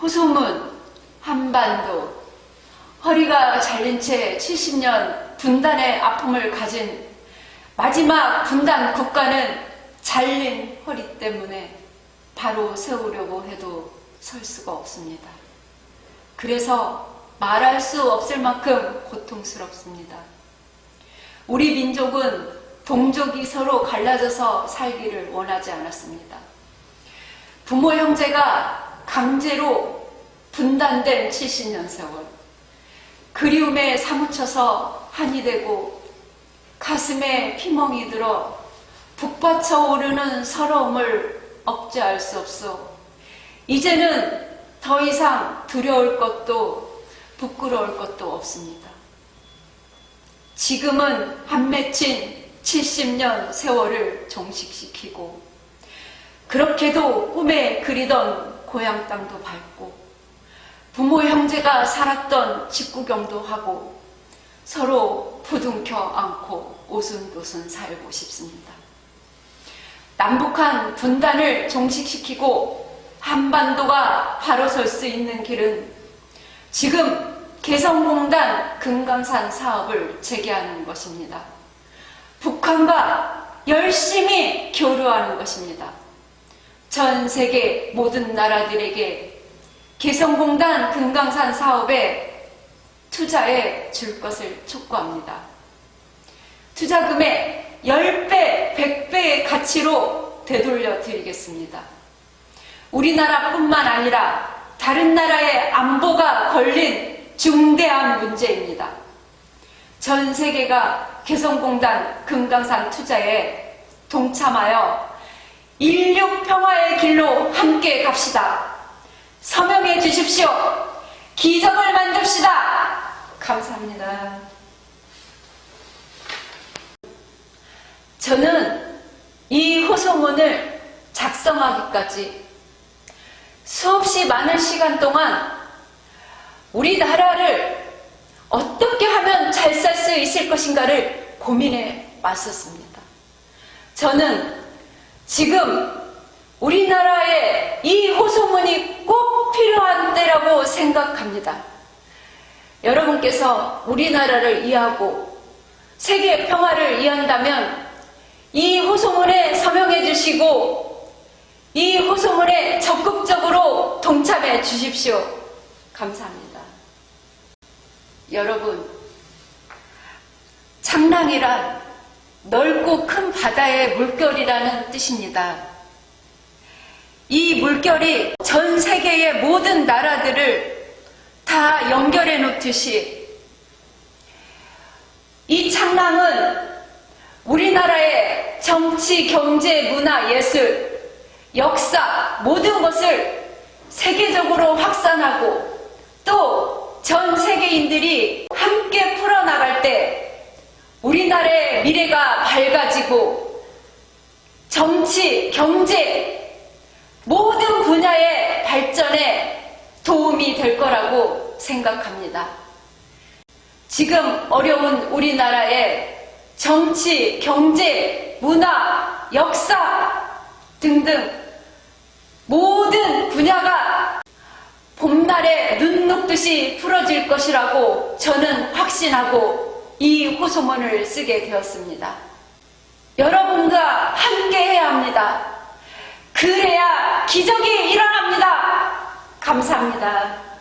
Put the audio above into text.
호소문, 한반도, 허리가 잘린 채 70년 분단의 아픔을 가진 마지막 분단 국가는 잘린 허리 때문에 바로 세우려고 해도 설 수가 없습니다. 그래서 말할 수 없을 만큼 고통스럽습니다. 우리 민족은 동족이 서로 갈라져서 살기를 원하지 않았습니다. 부모 형제가 강제로 분단된 70년 세월. 그리움에 사무쳐서 한이 되고 가슴에 피멍이 들어 북받쳐 오르는 서러움을 억제할 수 없어. 이제는 더 이상 두려울 것도 부끄러울 것도 없습니다. 지금은 한 맺힌 70년 세월을 종식시키고 그렇게도 꿈에 그리던 고향 땅도 밟고 부모 형제가 살았던 집 구경도 하고 서로 부둥켜 안고 오순도순 살고 싶습니다. 남북한 분단을 종식시키고 한반도가 바로 설 수 있는 길은 지금 개성공단 금강산 사업을 재개하는 것입니다. 북한과 열심히 교류하는 것입니다. 전 세계 모든 나라들에게 개성공단 금강산 사업에 투자해 줄 것을 촉구합니다. 투자금의 10배, 100배의 가치로 되돌려 드리겠습니다. 우리나라뿐만 아니라 다른 나라의 안보가 걸린 중대한 문제입니다. 전 세계가 개성공단 금강산 투자에 동참하여 인류 평화의 길로 함께 갑시다. 서명해 주십시오. 기적을 만듭시다. 감사합니다. 저는 이 호소문을 작성하기까지 수없이 많은 시간 동안 우리나라를 어떻게 하면 잘 살 수 있을 것인가를 고민해 왔었습니다. 저는 지금 우리나라에 이 호소문이 꼭 필요한 때라고 생각합니다. 여러분께서 우리나라를 이해하고 세계 평화를 이해한다면 이 호소문에 서명해 주시고 이 호소문에 적극적으로 동참해 주십시오. 감사합니다. 여러분, 창랑이란 넓고 큰 바다의 물결이라는 뜻입니다. 이 물결이 전 세계의 모든 나라들을 다 연결해 놓듯이 이 창랑은 우리나라의 정치, 경제, 문화, 예술, 역사 모든 것을 세계적으로 확산하고 또 전 세계인들이 함께 풀어나갈 때 우리나라의 미래가 밝아지고 정치, 경제 모든 분야의 발전에 도움이 될 거라고 생각합니다. 지금 어려운 우리나라의 정치, 경제, 문화, 역사 등등 모든 분야가 봄날에 눈 녹듯이 풀어질 것이라고 저는 확신하고 이 호소문을 쓰게 되었습니다. 여러분과 함께 해야 합니다. 그래야 기적이 일어납니다. 감사합니다.